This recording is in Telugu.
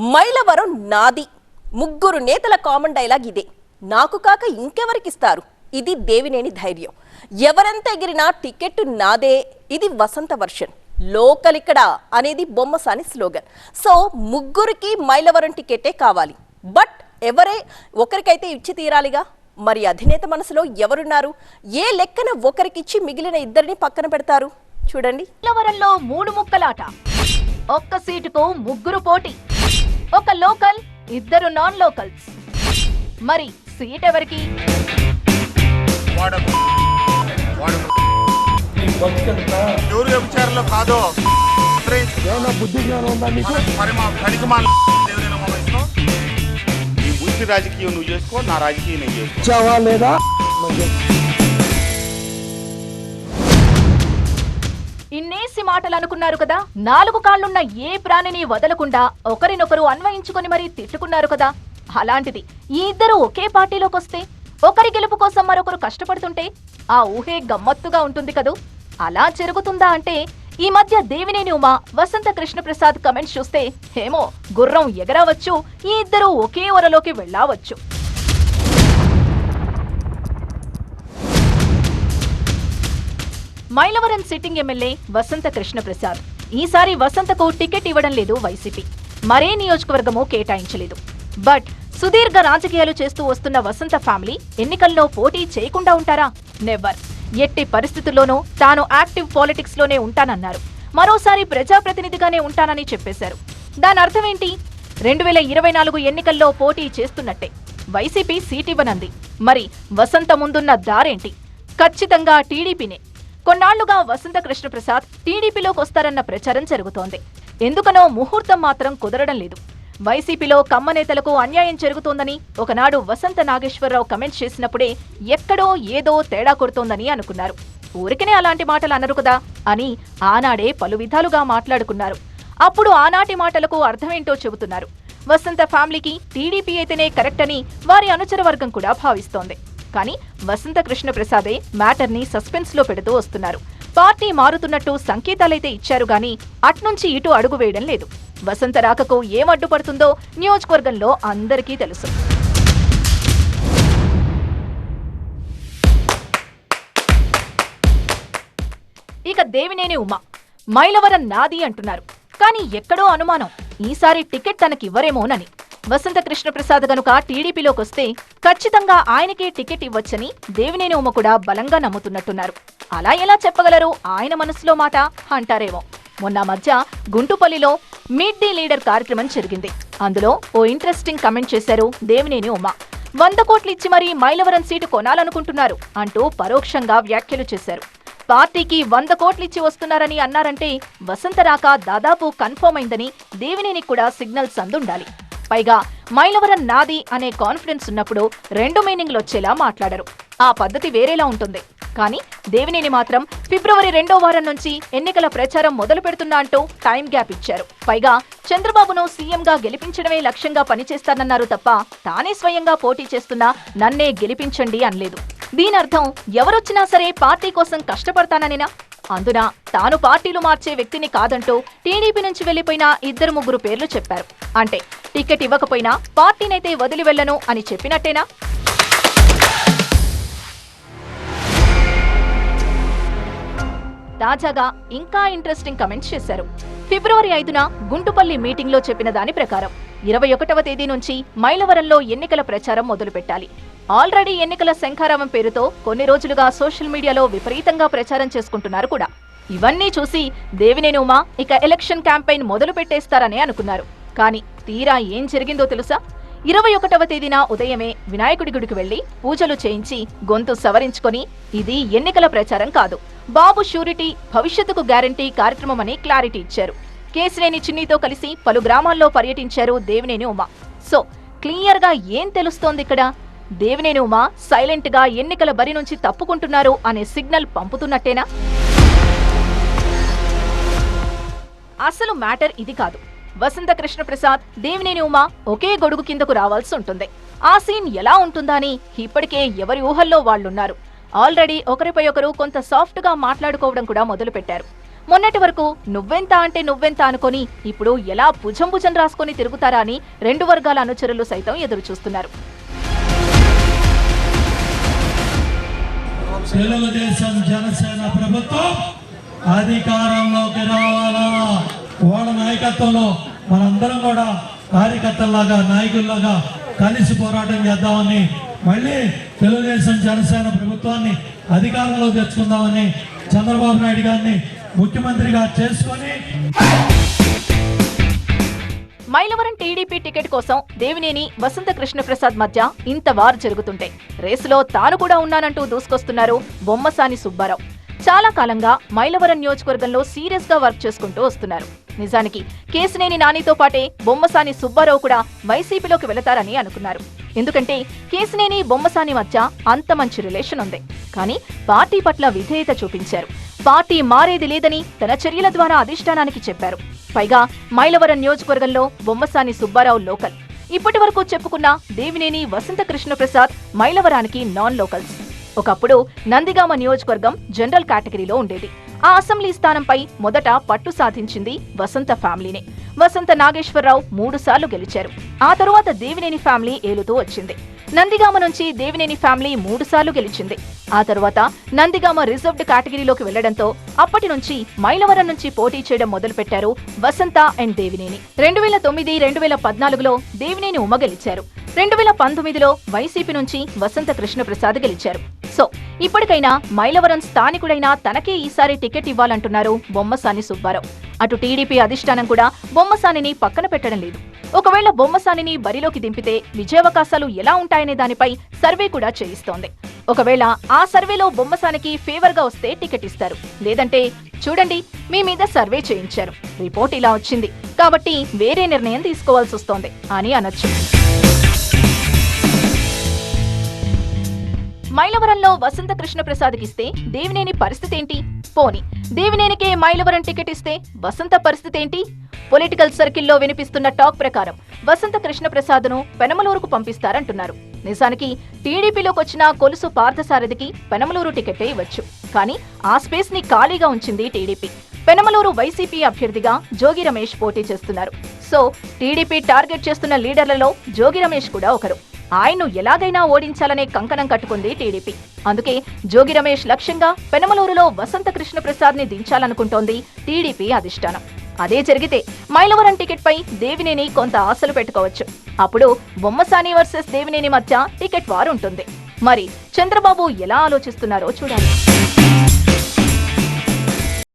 మైలవరం నాది. ముగ్గురు నేతల కామన్ డైలాగ్ ఇదే. నాకు కాక ఇంకెవరికిస్తారు? ఇది దేవినేని ధైర్యం. ఎవరెంత ఎగిరినా టికెట్ నాదే. ఇది వసంత వర్షన్. లోకల్ ఇక్కడ అనేది బొమ్మసాని స్లోగన్ సో ముగ్గురికి మైలవరం టికెటే కావాలి. బట్ ఎవరే? ఒకరికైతే ఇచ్చి తీరాలిగా. మరి అధినేత మనసులో ఎవరున్నారు? ఏ లెక్కన ఒకరికిచ్చి మిగిలిన ఇద్దరిని పక్కన పెడతారు? చూడండి. మైలవరంలో మూడు ముక్కలాట. ఒక్క సీటుకు ముగ్గురు పోటీ. ఒక లోకల్ ఇద్దరు నాన్ లోకల్స్. మరి సీట్ ఎవరికి? వాడకు. వాడకు. ఎవరు వ్యభిచారంలో కాదో బుద్ధి దేవుడైన మా నీ బుద్ధి రాజకీయం నువ్వు చేసుకో నా రాజకీయం నేను చేసుకో. లేదా? ఇన్నేసి మాటలు అనుకున్నారు కదా నాలుగు కాళ్ళున్న ఏ ప్రాణిని వదలకుండా ఒకరినొకరు అన్వయించుకొని మరీ తిట్టుకున్నారు కదా. అలాంటిది ఈ ఇద్దరు ఒకే పార్టీలోకి వస్తే ఒకరి గెలుపు కోసం మరొకరు కష్టపడుతుంటే ఆ ఊహే గమ్మత్తుగా ఉంటుంది కదూ? అలా జరుగుతుందా అంటే ఈ మధ్య దేవినేని ఉమా వసంత కృష్ణప్రసాద్ కమెంట్స్ చూస్తే ఏమో గుర్రం ఎగరవచ్చు ఈ ఇద్దరు ఒకే ఒరలోకి వెళ్ళావచ్చు. Mylavaram sitting MLA Vasantha Krishna Prasad. ఈసారి వసంతకు టికెట్ ఇవ్వడం లేదు వైసీపీ. మరే నియోజకవర్గమో కేటాయించలేదు. బట్ సుదీర్ఘ రాజకీయాలు చేస్తూ వస్తున్న వసంత ఫ్యామిలీ ఎన్నికల్లో పోటీ చేయకుండా ఉంటారా? నెవర్. ఎట్టి పరిస్థితుల్లోనూ తాను యాక్టివ్ పాలిటిక్స్లోనే ఉంటానన్నారు. మరోసారి ప్రజాప్రతినిధిగానే ఉంటానని చెప్పేశారు. దాని అర్థమేంటి? రెండు వేల ఇరవై నాలుగు ఎన్నికల్లో పోటీ చేస్తున్నట్టే. వైసీపీ సీట్ ఇవ్వనంది. మరి వసంత ముందున్న దారేంటి? ఖచ్చితంగా టీడీపీనే. కొన్నాళ్ళుగా వసంత కృష్ణప్రసాద్ టీడీపీలోకి వస్తారన్న ప్రచారం జరుగుతోంది. ఎందుకనో ముహూర్తం మాత్రం కుదరడం లేదు. వైసీపీలో కమ్మ నేతలకు అన్యాయం జరుగుతోందని ఒకనాడు వసంత నాగేశ్వరరావు కమెంట్ చేసినప్పుడే ఎక్కడో ఏదో తేడా కొడుతోందని అనుకున్నారు. ఊరికనే అలాంటి మాటలు అనరు కదా అని ఆనాడే పలు విధాలుగా మాట్లాడుకున్నారు. అప్పుడు ఆనాటి మాటలకు అర్థమేంటో చెబుతున్నారు. వసంత ఫ్యామిలీకి టీడీపీ అయితేనే కరెక్ట్ అని వారి అనుచర వర్గం కూడా భావిస్తోంది. కానీ వసంత కృష్ణ ప్రసాదే మ్యాటర్ని సస్పెన్స్లో పెడుతూ వస్తున్నారు. పార్టీ మారుతున్నట్టు సంకేతాలైతే ఇచ్చారు గానీ అట్నుంచి ఇటు అడుగు వేయడం లేదు. వసంత రాకకు ఏం అడ్డుపడుతుందో నియోజకవర్గంలో అందరికీ తెలుసు. ఇక దేవినేని ఉమ మైలవరం నాది అంటున్నారు. కానీ ఎక్కడో అనుమానం ఈసారి టికెట్ తనకివ్వరేమోనని. వసంత కృష్ణప్రసాద్ గనుక టీడీపీలోకి వస్తే ఖచ్చితంగా ఆయనకే టికెట్ ఇవ్వచ్చని దేవినేని ఉమ కూడా బలంగా నమ్ముతున్నట్టున్నారు. అలా ఎలా చెప్పగలరు? ఆయన మనసులో మాట అంటారేమో. మొన్న మధ్య గుంటుపల్లిలో మీట్ ది లీడర్ కార్యక్రమం జరిగింది. అందులో ఓ ఇంట్రెస్టింగ్ కమెంట్ చేశారు దేవినేని ఉమ. వంద కోట్లు ఇచ్చి మరీ మైలవరం సీటు కొనాలనుకుంటున్నారు అంటూ పరోక్షంగా వ్యాఖ్యలు చేశారు. పార్టీకి వంద కోట్లిచ్చి వస్తున్నారని అన్నారంటే వసంత రాక దాదాపు కన్ఫర్మ్ అయిందని దేవినేని కూడా సిగ్నల్స్ అందుండాలి. పైగా మైలవరం నాది అనే కాన్ఫిడెన్స్ ఉన్నప్పుడు రెండు మీనింగ్లు వచ్చేలా మాట్లాడరు. ఆ పద్ధతి వేరేలా ఉంటుంది. కానీ దేవినేని మాత్రం ఫిబ్రవరి రెండో వారం నుంచి ఎన్నికల ప్రచారం మొదలు పెడుతున్నా అంటూ టైం గ్యాప్ ఇచ్చారు. పైగా చంద్రబాబును సీఎంగా గెలిపించడమే లక్ష్యంగా పనిచేస్తానన్నారు తప్ప తానే స్వయంగా పోటీ చేస్తున్నా నన్నే గెలిపించండి అనలేదు. దీని అర్థం ఎవరొచ్చినా సరే పార్టీ కోసం కష్టపడతాననినా? అందున తాను పార్టీలు మార్చే వ్యక్తిని కాదంటూ టీడీపీ నుంచి వెళ్ళిపోయిన ఇద్దరు ముగ్గురు పేర్లు చెప్పారు. అంటే టికెట్ ఇవ్వకపోయినా పార్టీనైతే వదిలి వెళ్ళను అని చెప్పినట్టేనా? తాజాగా ఇంకా ఇంట్రెస్టింగ్ కమెంట్స్ చేశారు. ఫిబ్రవరి ఐదున గుంటుపల్లి మీటింగ్లో చెప్పిన దాని ప్రకారం ఇరవై ఒకటవ తేదీ నుంచి మైలవరంలో ఎన్నికల ప్రచారం మొదలుపెట్టాలి. ఆల్రెడీ ఎన్నికల శంఖారావం పేరుతో కొన్ని రోజులుగా సోషల్ మీడియాలో విపరీతంగా ప్రచారం చేసుకుంటున్నారు కూడా. ఇవన్నీ చూసి దేవినేనుమా ఇక ఎలక్షన్ క్యాంపెయిన్ మొదలు పెట్టేస్తారనే అనుకున్నారు. కానీ తీరా ఏం జరిగిందో తెలుసా? ఇరవై ఒకటవ తేదీన ఉదయమే వినాయకుడి గుడికి వెళ్ళి పూజలు చేయించి గొంతు సవరించుకొని ఇది ఎన్నికల ప్రచారం కాదు. బాబు షూరిటీ భవిష్యత్తుకు గ్యారంటీ కార్యక్రమమని క్లారిటీ ఇచ్చారు. కేసినేని చిన్నితో కలిసి పలు గ్రామాల్లో పర్యటించారు దేవినేని ఉమా. సో క్లియర్గా ఏం తెలుస్తోంది ఇక్కడ? దేవినేని ఉమా సైలెంట్గా ఎన్నికల బరి నుంచి తప్పుకుంటున్నారు అనే సిగ్నల్ పంపుతున్నట్టేనా? అసలు మ్యాటర్ ఇది కాదు. వసంత కృష్ణ ప్రసాద్ దేవినేని ఉమా ఒకే గొడుగు కిందకు రావాల్సి ఉంటుంది. ఆ సీన్ ఎలా ఉంటుందా అని ఇప్పటికే ఎవరి ఊహల్లో వాళ్ళున్నారు. ఆల్రెడీ ఒకరిపై ఒకరు కొంత సాఫ్ట్గా మాట్లాడుకోవడం కూడా మొదలుపెట్టారు. మొన్నటి వరకు నువ్వెంత అంటే నువ్వెంత అనుకొని ఇప్పుడు ఎలా భుజం భుజం రాసుకొని తిరుగుతారా అని రెండు వర్గాల అనుచరులు సైతం ఎదురు చూస్తున్నారు తెలుగుదేశం జనసేన ప్రభుత్వం అధికారంలోకి రావాలా? వాళ్ళ నాయకత్వంలో మనందరం కూడా కార్యకర్తల్లాగా నాయకుల్లాగా కలిసి పోరాటం చేద్దామని మళ్ళీ తెలుగుదేశం జనసేన ప్రభుత్వాన్ని అధికారంలో తెచ్చుకుందామని చంద్రబాబు నాయుడు గారిని ముఖ్యమంత్రిగా చేసుకొని మైలవరం టీడీపీ టికెట్ కోసం దేవినేని వసంత కృష్ణప్రసాద్ మధ్య ఇంత వారు జరుగుతుంటే రేసులో తాను కూడా ఉన్నానంటూ దూసుకొస్తున్నారు బొమ్మసాని సుబ్బారావు. చాలా కాలంగా మైలవరం నియోజకవర్గంలో సీరియస్గా వర్క్ చేసుకుంటూ వస్తున్నారు. నిజానికి కేసినేని నానితో పాటే బొమ్మసాని సుబ్బారావు కూడా వైసీపీలోకి వెళతారని అనుకున్నారు. ఎందుకంటే కేసినేని బొమ్మసాని మధ్య అంత మంచి రిలేషన్ ఉంది. కానీ పార్టీ పట్ల విధేయత చూపించారు. పార్టీ మారేది లేదని తన చర్యల ద్వారా అధిష్టానానికి చెప్పారు. పైగా మైలవరం నియోజకవర్గంలో బొమ్మసాని సుబ్బారావు లోకల్. ఇప్పటి వరకు చెప్పుకున్న దేవినేని వసంత కృష్ణప్రసాద్ మైలవరానికి నాన్ లోకల్స్. ఒకప్పుడు నందిగామ నియోజకవర్గం జనరల్ కేటగిరీలో ఉండేది. ఆ అసెంబ్లీ స్థానంపై మొదట పట్టు సాధించింది వసంత ఫ్యామిలీనే. వసంత నాగేశ్వరరావు మూడు సార్లు గెలిచారు. ఆ తరువాత దేవినేని ఫ్యామిలీ ఏలుతూ వచ్చింది. నందిగామ నుంచి దేవినేని ఫ్యామిలీ మూడు సార్లు గెలిచింది. ఆ తరువాత నందిగామ రిజర్వ్డ్ కేటగిరీలోకి వెళ్ళడంతో అప్పటి నుంచి మైలవరం నుంచి పోటీ చేయడం మొదలుపెట్టారు వసంత అండ్ దేవినేని. రెండు వేల తొమ్మిది రెండు వేల పద్నాలుగులో దేవినేని ఉమ గెలిచారు. రెండు వేల పంతొమ్మిదిలో వైసీపీ నుంచి వసంత కృష్ణప్రసాద్ గెలిచారు. సో ఇప్పటికైనా మైలవరం స్థానికుడైన తనకే ఈసారి టికెట్ ఇవ్వాలంటున్నారు బొమ్మసాని సుబ్బారావు. అటు టీడీపీ అధిష్టానం కూడా బొమ్మసానిని పక్కన పెట్టడం లేదు. ఒకవేళ బొమ్మసానిని బరిలోకి దింపితే విజయావకాశాలు ఎలా ఉంటాయనే దానిపై సర్వే కూడా చేయిస్తోంది. ఒకవేళ ఆ సర్వేలో బొమ్మసానికి ఫేవర్గా వస్తే టికెట్ ఇస్తారు. లేదంటే చూడండి మీ మీద సర్వే చేయించారు. రిపోర్ట్ ఇలా వచ్చింది. కాబట్టి వేరే నిర్ణయం తీసుకోవాల్సి వస్తోంది. అని అనొచ్చు. మైలవరంలో వసంత కృష్ణ ప్రసాద్ ఇస్తే దేవినేని పరిస్థితి ఏంటి పోని. దేవినేనికే మైలవరం టికెట్ ఇస్తే వసంత పరిస్థితి ఏంటి పొలిటికల్ సర్కిల్లో వినిపిస్తున్న టాక్ ప్రకారం వసంత కృష్ణ ప్రసాద్ను పెనమలూరుకు పంపిస్తారంటున్నారు. నిజానికి టీడీపీలోకి వచ్చిన కొలుసు పార్థసారథికి పెనమలూరు టికెటే ఇవ్వచ్చు. కానీ ఆ స్పేస్ని ఖాళీగా ఉంచింది టీడీపీ. పెనమలూరు వైసీపీ అభ్యర్థిగా జోగి రమేష్ పోటీ చేస్తున్నారు. సో టీడీపీ టార్గెట్ చేస్తున్న లీడర్లలో జోగి రమేష్ కూడా ఒకరు. ఆయన్ను ఎలాగైనా ఓడించాలనే కంకణం కట్టుకుంది టీడీపీ. అందుకే జోగి రమేష్ లక్ష్యంగా పెనమలూరులో వసంత కృష్ణ ప్రసాద్ని దించాలనుకుంటోంది టీడీపీ అధిష్టానం. అదే జరిగితే మైలవరం టికెట్ పై దేవినేని కొంత ఆశలు పెట్టుకోవచ్చు. అప్పుడు బొమ్మసాని వర్సెస్ దేవినేని మధ్య టికెట్ వారు ఉంటుంది మరి చంద్రబాబు ఎలా ఆలోచిస్తున్నారో చూడాలి.